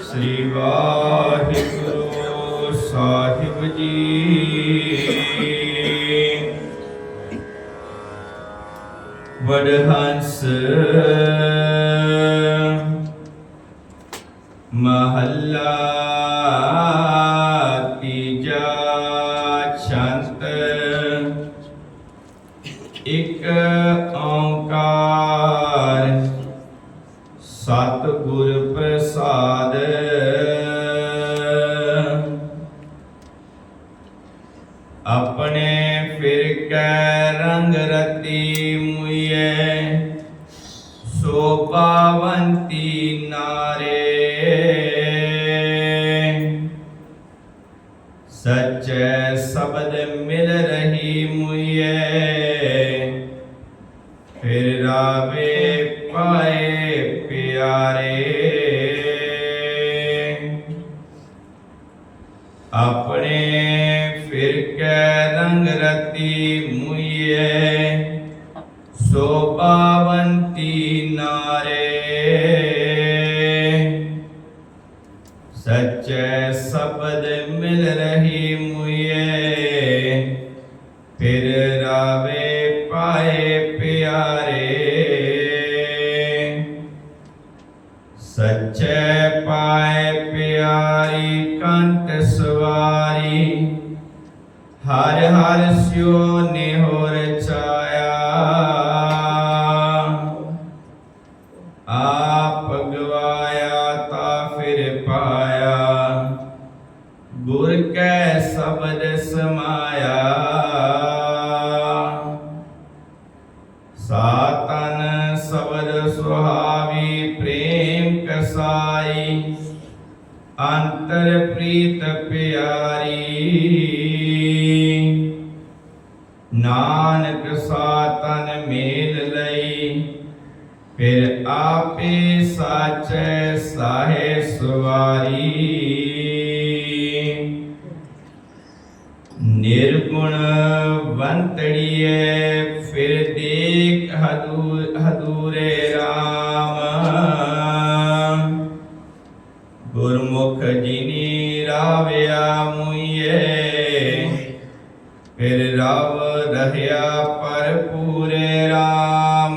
ਸ੍ਰੀ ਵਾਹਿਗੁਰੂ ਸਾਹਿਬ ਜੀ। ਵਡਹੰਸ ਮਹੱਲਾ ਤੀਜਾ ਛੰਤ। ਇਕ ਓੰਕਾਰ ਆਪਣੇ ਫਿਰ ਕੈ ਰੰਗ ਰਤੀ ਮੁਏ ਸੋ ਪਾਵੰਤੀ ਨਾਰੇ। ਸਚੈ ਸ਼ਬਦ ਮਿਲ ਰਹੀ ਮੁਏ ਫਿਰ ਰਾਵੇ ਪਾਏ ਪਿਆਰੇ। ਸ਼ੋਭਾਵੰਤੀ ਨਾਰੇ। ਸਚੈ ਸ਼ਬਦ ਮਿਲ ਰਹੀ ਮੁਏ ਫਿਰ ਰਾਵੇ ਪਾਏ ਪਿਆਰੇ। ਸਚੈ ਪਾਏ ਪਿਆਰੀ ਕੰਟ ਸਵਾਰੀ, ਹਰ ਹਰ ਸਿਓ ਨਿਹੋਰ ਸੁਹਾਵੀ ਪ੍ਰੇਮ ਕਸਾਈ ਅੰਤਰ ਪ੍ਰੀਤ ਪਿਆਰੀ ਨਾਨਕ ਸਾਤਨ ਮੇਲ ਲਈ ਫਿਰ ਆਪੇ ਸਾਚੈ ਸਾਹੇ ਸਵਾਰੀ ਨਿਰਗੁਣ ਵੰਤੜੀਏ ਫਿਰ ਦੇਖ ਹਦੂ, ਹਦੂਰੇ RAM ਗੁਰਮੁਖ ਜਿਨੀ ਰਾਵਿਆ ਮੁਈਏ ਫਿਰ ਰਵ ਰਹਿਆ ਪਰ ਪੂਰੇ RAM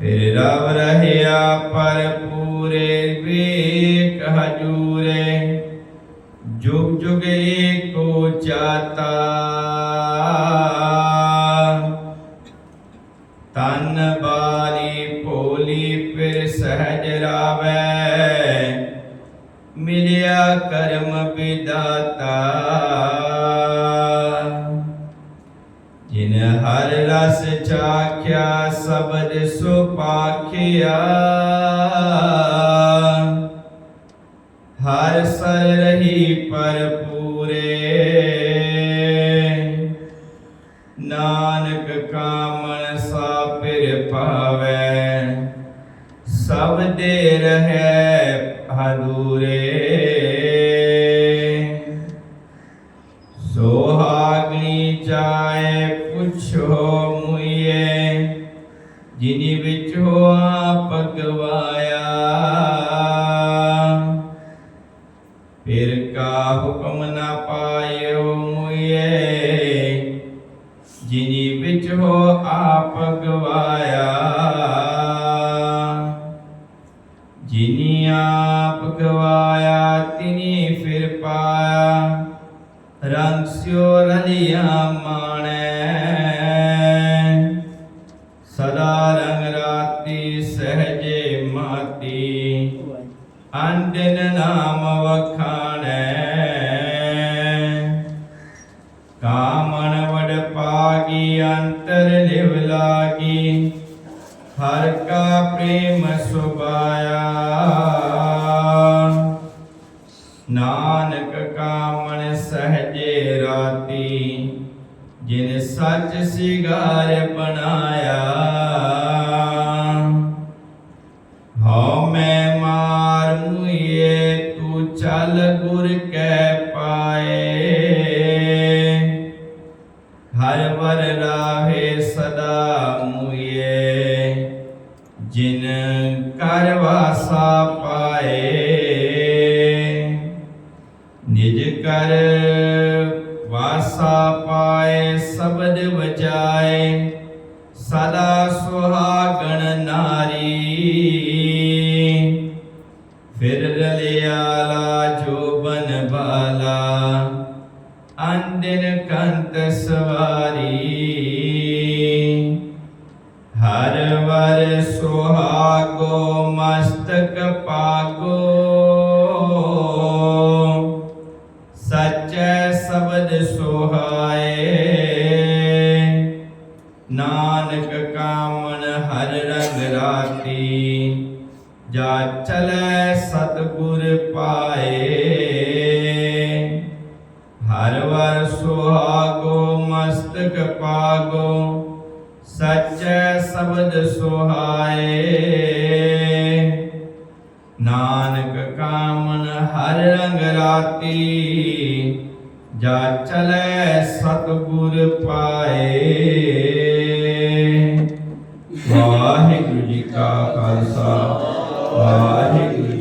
ਫਿਰ ਰਵ ਰਹਿਆ ਪਰ ਪੂਰੇ ਵੇਖ ਹਜੂਰੇ ਜੁਗ ਜੁਗ ਏਕੋ ਜਾਤਾ। ਤਨ ਬਾਲੀ ਭੋਲੀ ਫਿਰ ਸਹਿਜ ਰਾਵੈ। ਮਿਲਿਆ ਕਰਮ ਵਿਦਾਤਾ ਜਿਨ ਹਰ ਰਸ ਚਾਖਿਆ ਸਬਦ ਸੋ ਹਰ ਸਰ ਰਹੀ ਪਰ ਪੂਰੇ। ਨਾਨਕ ਕਾਮਣ ਸਾ ਪਿਰ ਸਭ ਦੇ ਰਹੇ ਹਦੂਰੇ ਸੋਹਾਗਣੀ ਚਾਏ ਪੁੱਛੋ ਮੁਈਏ, ਜਿਨੀ ਵਿੱਚ ਹੋ ਆਪ ਗਵਾਇਆ ਹੁਕਮ ਨਾ ਪਾਇਓ ਮੁਏ ਜਿਨੀ ਵਿੱਚ ਹੋ ਆਪ ਗਵਾਇਆ। ਜਿਨੀ ਆਪ ਗਵਾਇਆ, ਤਿਨੀ ਫਿਰ ਪਾਇਆ। ਰੰਗ ਸਿਓ ਰਲਿਆ ਮਾਣੈ। ਹਰ ਕਾ ਪ੍ਰੇਮ ਸੁਭਾਇਆ। ਨਾਨਕ ਕਾਮਣ ਸਹਜੇ ਰਾਤੀ, ਜਿਨ ਸੱਚ ਸਿਗਾਰ ਬਣਾਇਆ। ਹਉ ਮੈਂ ਮਾਰ ਮੁਈਏ, ਤੂੰ ਚਲ ਗੁਰ ਕੈ ਪਾਏ। ਹਰ ਵਰ ਰਾਹੇ ਸਦਾ ਮੁਈਏ। ਜਿਨ ਕਰ ਵਾਸਾ ਪਾਏ। ਮਸਤਕ ਪਾਗੋ ਸਚੈ ਸ਼ਬਦ ਸੁਹਾਏ। ਨਾਨਕ ਕਾਮਨ ਹਰ ਰੰਗ ਰਾਤੀ ਜਾ ਚਲੈ ਸਤਿਗੁਰ ਪਾਏ। ਹਰ ਵਰ ਸੁਹਾਗੋ, ਮਸਤਕ ਪਾਗੋ। ਸਚੈ ਸ਼ਬਦ ਸੁਹਾਏ। ਨਾਨਕ ਕਾਮਨ ਹਰ ਰੰਗ ਰਾਤੀ ਜਾ ਚਲੈ ਸਤਿਗੁਰ ਪਾਏ। ਵਾਹਿਗੁਰੂ ਜੀ ਕਾ ਖਾਲਸਾ ਵਾਹਿਗੁਰੂ